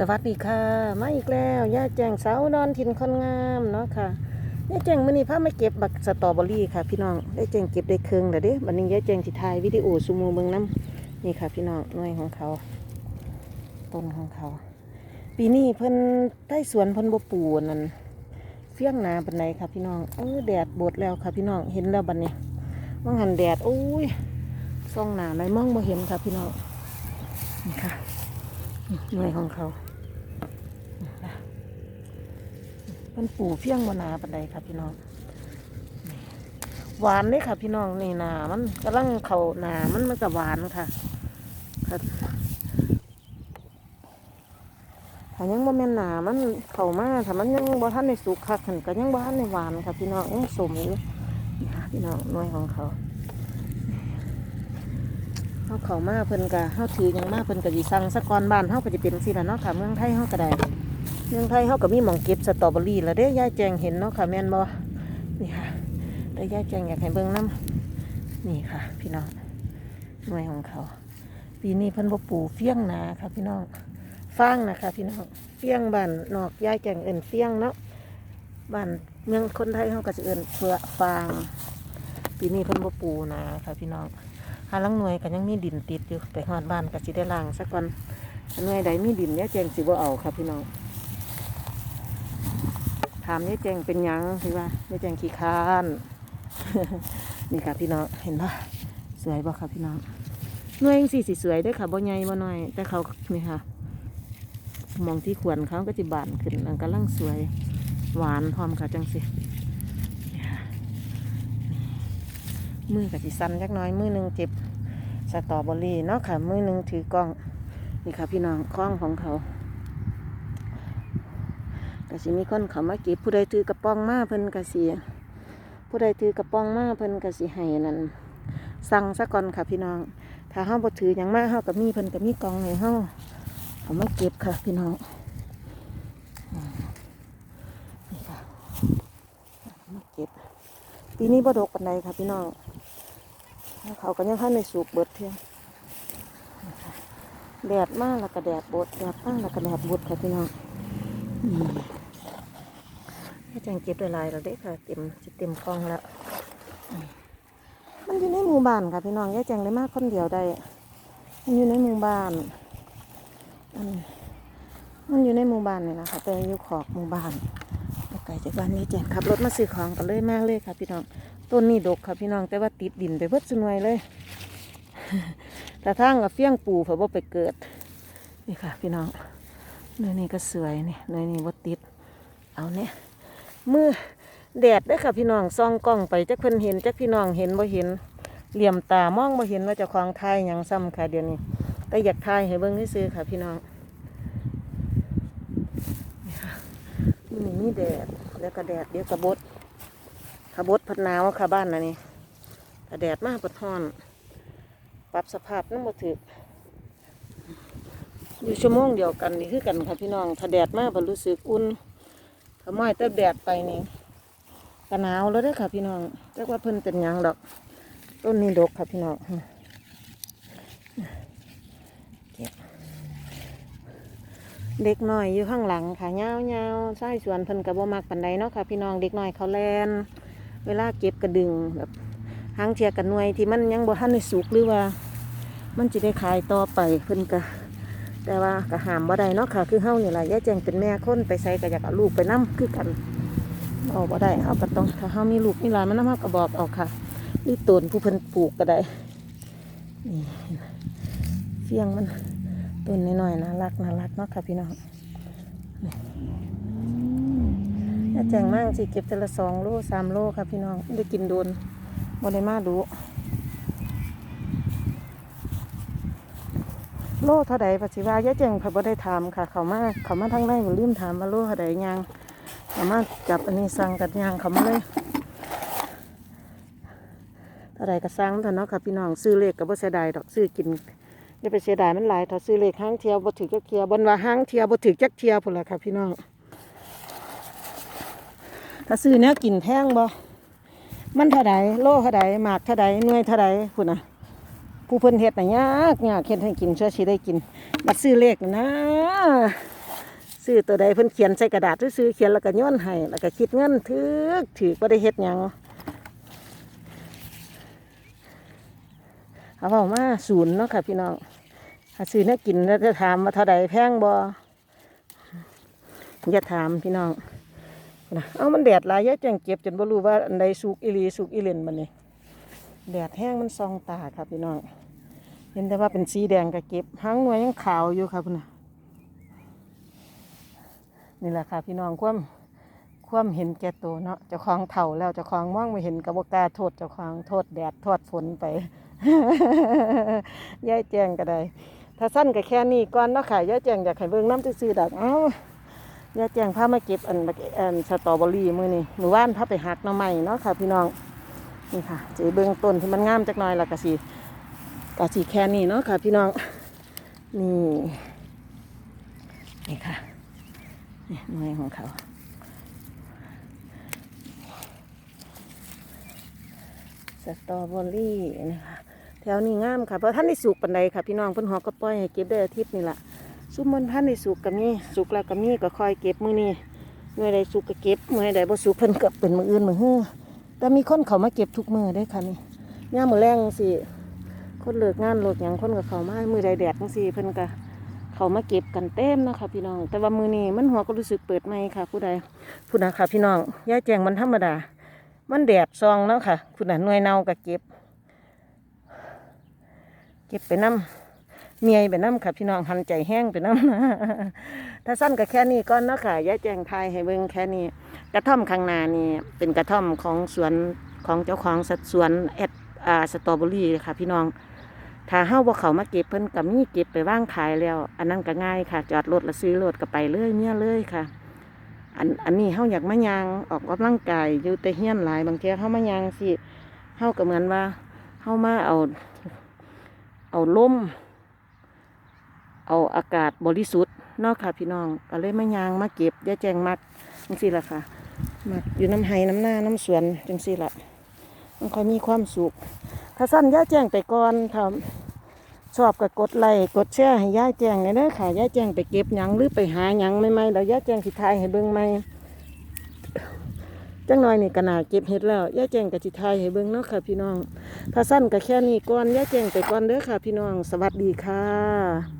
สวัสดีค่ะ มาอีกแล้วย่าแจงสาวนอนถิ่นคนงามเนาะค่ะย่าแจงมื้อนี้พามาเก็บบักสตรอเบอรี่ค่ะ พี่น้องได้แจงเก็บได้เครึ่งแล้วเด้บัดนี้ย่าแจงสิถ่ายวิดีโอซูโมเบิ่งนํนี่ค่ะ พี่น้องหน่วยของเขา ต้นของเขา ปีนี้เพิ่นใต้สวนเพิ่นบ่ปูนั่นเฟี้ยงหนาปานใดค่ะ พี่น้องเออแดดบดแล้วค่ะ พี่น้องเห็นแล้วบัดนี้ว่างหันแดดโอ้ยส่องหนาไหนมองบ่เห็นค่ะ พี่น้องนี่ค่ะ หน่วยของเขาเป็นปูเพียงวนาปันใดครับพี่น้อง หวานเลยค่ะพี่น้องนี่นามันกำลังเขานามันมันจะหวานค่ะค่ะถ้ายังบ่แม่นหนามันเข้ามาถ้ามันยังบ่ทันในสุกคักหันก็ยังบ่ทันในหวานค่ะพี่น้องยังสมอยู่พี่น้องน่วยของเขา เฮาเข้ามาเพิ่นก็เฮาถือหยังมาเพิ่นก็สิสั่งสะกอนบ้านเฮาก็จะเป็นสิล่ะเนาะค่ะเมืองไทยเฮาก็ได้เมืองไทยเฮาก็มีหม่องเก็บสตรอเบอรี่แล้วเด้ยายแจงเห็นเนาะค่ะแม่นบ่นี่ค่ะแต่ยายแจงอยากให้เบิ่งนํนี่ค่ะ พี่น้องหน่วยของเขาปีนี้เพิ่นบ่ปลูกเฟี้ยงนาค่ะพี่น้องฟางนะคะพี่น้องเฟี้ยงบ้านนอกยายแจงเอิ้นเฟี้ยงเนาะบ้านเมืองคนไทยเฮาก็จะเอิ้นเฟือฟาง ปีนี้เพิ่นบ่ปูนาค่ะพี่น้อง หาลังหน่วยก็ยังมีดินติดอยู่ไปหอดบ้านก็สิได้ล้างสักก่อนหน่วยใดมีดินเนี่ยแจงสิบ่เอาครับพี่น้องถามเนี่ยแจงเป็นยังคือว่าเนี่ยแจงขี้ค้านนี่ค่ะพี่น้องเห็นปะสวยบ่ครับพี่น้องหน่วยสีสิสวยได้ค่ะบ่ใหญ่บ่น้อย แต่เขานี่ค่ะมองที่ขวนเขาก็จะบานขึ้นอันกำลังสวย หวานพร้อมค่ะจังสิ มือกับสิสั้นจักน้อยมือหนึ่งเจ็บสตรอเบอรี่เนาะค่ะ มือหนึ่งถือกล้องนี่ค่ะพี่น้องคล้องของเขากสิมีคนเขามาเก็บผู้ใดถือกระป๋องมาเพิ่นกสิผู้ใดถือกระป๋องมาเพิ่นกสิให้นั่นสั่งซะก่อนค่ะพี่น้อง ถ้าเฮาบ่ถือหยังมาเฮาก็มีเพิ่นก็มีกล่องให้าเขามาเก็บค่ะพี่น้องอืมนี่ค่ะมาเก็บปีนี้บ่ดกปานใดค่ะพี่น้อง เขาก็ยังให้ในสูบเบิดเพียงแดดมากแล้วก็แดดบดแดดมากแล้วก็แดดบดค่ะพี่น้องอืมให้แจงเก็บได้หลายแล้วเด้ค่ะเต็มสิเต็มกล่องแล้ว มันอยู่ในหมู่บ้านค่ะพี่น้องยาแจงเลยมากคนเดียวได้ มันอยู่ในหมู่บ้านมันอยู่ในหมู่บ้านนี่นะคะแต่อยู่ขอบหมู่บ้านไกลจากบ้านนี้แจงขับรถมาซื้อของกันเลยมากเลยค่ะพี่น้อง ต้นนี้ดกค่ะพี่น้องแต่ว่าติดดินไปเบิดสนวยเลย แต่ทางกับเฟี้ยงปูเผื่อว่าไปเกิด นี่ค่ะ พี่น้องเนยนี่ก็สวยนี่เนยนี่ว่าติด เอาเนี่ยมือแดดเด้ค่ะพี่น้องซองกล้องไปจักเพิ่นเห็นจักพี่น้องเห็นบ่เห็นเหลี่ยมตามองบ่เห็นว่าจะคลองทายยังซ้ำค่ะเดี๋ยวนี้ แต่อยากทายให้เบิ่งให้ซื้อค่ะพี่น้องนี่ค่ะมือนี่แดดแล้วก็แดดเดี๋ยวกระบด ขบดพัดหนาวค่ะบ้านนะนี่แต่แดดมากปดฮ้อน ปรับสภาพนั่งบ่ถืออยู่ชั่วโมงเดียวกันนี่คือกันค่ะพี่น้อง ถ้าแดดมากบ่รู้สึกอุ่นถ้าม้อยแต่แดดไปนี่ก็หนาวแล้วเด้อค่ะพี่น้องแต่ว่าเพิ่นเป็นยังดอก ต้นนี้ดกค่ะพี่น้องเก็บเด็กน้อยอยู่ข้างหลังค่ะเงาเงาใส่สวนเพิ่นกระบ่มักปันใดเนาะค่ะ พี่น้องเด็กน้อยเขาแลน เวลาเก็บกระดึงแบบหางเทียกันหน่วยที่มันยังบ่ทันได้สุกหรือว่า มันจะได้ขายต่อไปเพิ่นก็แต่ว่าก็ห้ามบ่ได้เนาะค่ะ คือเฮานี่แหละยาแจงเป็นแม่คนไปใส่ก็อยากเอาลูกไปนํคือกันเอาบ่ได้เฮาก็ต้องถ้าเฮามีลูกมีหลานมันนำเฮาก็บอกเอาค่ะหรือต้นผู้เพิ่นปลูกก็ได้นี่เฟียงมันต้นน้อยๆน่ารักน่ารักเนาะค่ะพี่น้อง ถ้าแจงมากสิเก็บแต่ละสองโลสามโลค่ะพี่น้องได้กินโดนบได้มาดูโลเท่าใดปัจจุบันยะแจงค่ะบ่ได้ถามค่ะ เขามาเขามาทางในบ่ลืมถามว่าโลเท่าใดยังเขามาจับอันนี้สั่งกันยังเขามาเลยเท่าใดก็สั่งเถอะเนาะค่ะพี่น้องซื้อเลขก็บ่เสียดายดอกซื้อกินอย่าไปเสียดายมันหลายถ้าซื้อเลขห้างเทียวบ่ถือจักเทียบนว่าห้างเทียวบ่ถือจักเทียพุ่นล่ะค่ะพี่น้อง ถ้าซื้อเนี้ยกินแพงบ่มันเท่าใดโลเท่าใดหมากเท่าใดหน่วยเท่าใดคุณน่ะผู้เพิ่นเฮ็ดน่ะยากยากเฮ็ดให้กินเชื่อสิได้กินบัดซื้อเลขนะซื้อตัวใดเพิ่นเขียนใส่กระดาษซื้อเขียนแล้วก็ย้อนให้แล้วก็คิดเงินถือถือบ่ได้เฮ็ดหยังเอาเว้ามาศูนย์เนาะค่ะพี่น้องถ้าซื้อเนี่ยกินแล้วจะถามว่าเท่าใดแพงบ่อย่าถามพี่น้อง นะเอามันแดดหลายอยะแจ้งเก็บจนบ่รู้ว่าอันใดสุกอีลีสุกอีเลนบัดนี้แดดแห้งมันส่องตาครับพี่น้อง เห็นแต่ว่าเป็นสีแดงก็เก็บหางหน่วยยังขาวอยู่ครับพุ่นนะนี่แหละค่ะพี่น้องความความเห็นแก่ตัวเนาะเจ้าของเถ่าแล้วเจ้าของมองไม่เห็นกับบกล้าโทษเจ้าของโทษแดดโทษฝนไปย่ายแจงก็ได้ถ้าสั้นก็แค่นี้ก่อนเนาะค่ะย่ายแจงอยากให้เบิ่งน้ำซื่อๆดอกเอ้า ยายแจงพามาเก็บอันบักอันสตรอเบอรี่มือนี้มื้อว่านพาไปหักหน่อไม้เนาะค่ะพี่น้องนี่ค่ะจะเบิ่งต้นที่มันงามจักหน่อยละก็สิก็สีแค่นี้เนาะค่ะพี่น้องนี่นี่ค่ะนี่หน่วยของเขาสตรอเบอรี่นะคะแถวนี้งามค่ะเพราะท่านได้สุกปันใดค่ะพี่น้องเพิ่นหอกก็ปล่อยให้เก็บได้อาทิตย์นี่แหละ ซุมมันท่านได้สุกกับมีสุกแล้วกับมีก็คอยเก็บมือนี้เมื่อใดสุกก็เก็บเมื่อใดบ่สุกเพิ่นก็เป็นมืออื่นมือฮื้อแต่มีคนเขามาเก็บทุกมือได้ค่ะนี่ย่ามือแรงสิคนเลิกงานเลิกหยังคนกับเขามามือใดแดดจังซี่เพิ่นก็เขามาเก็บกันเต็มนะคะพี่น้อง แต่ว่ามือนี้มันหัวก็รู้สึกเปิดใหม่ค่ะ ผู้ใดผู้นะค่ะพี่น้องย่าแจงมันธรรมดา มันแดดซองเนาะค่ะผู้น่ะหน่วยเนาก็เก็บ เก็บไปน้ำ เมียไปน้ำค่ะพี่น้องหันใจแห้งไปน้ำถ้าสั้นก็แค่นี้ก่อนเนาะค่ะย่าแจงทายให้เบิ่งแค่นี้ กระท่อมข้างนานี่เป็นกระท่อมของสวนของเจ้าของสัดสวนแอดอ่าสตรอเบอรี่ค่ะ พี่น้อง ถ้าเฮาบ่เขามาเก็บเพิ่นก็มีเก็บไปว่างขายแล้ว อันนั้นก็ง่ายค่ะ จอดรถแล้วซื้อรถก็ไปเลยเมียเลยค่ะ อันอันนี้เฮาอยากมายางออกกำลังกายอยู่แต่เฮียนหลายบางเทีเฮามายางสิเฮาก็เหมือนว่าเฮามาเอา เอาล้ม เอาอากาศบริสุทธิ์นอกค่ะพี่น้องก็เลยมายางมาเก็บยาแจงมักจังซี่ละค่ะมักอยู่น้ำไห้น้ำหน้าน้ำสวนจังซี่ละมันค่อยมีความสุขถ้าสั้นยาแจงไปก่อนค่ะชอบก็กดไลค์กดแชร์ให้ย่าแจงเลยเด้อค่ะย่าแจงไปเก็บหยังหรือไปหาหยังใหม่แล้วย่าแจงสิทายให้เบิ่งใหม่จังหน่อยนี่ก็น่าเก็บเห็ดแล้วย่าแจงก็สิทายให้เบิ่งเนาะค่ะพี่น้อง ถ้าสั้นก็แค่นี้ก่อนย่าแจงไปก่อนเด้อค่ะพี่น้อง สวัสดีค่ะ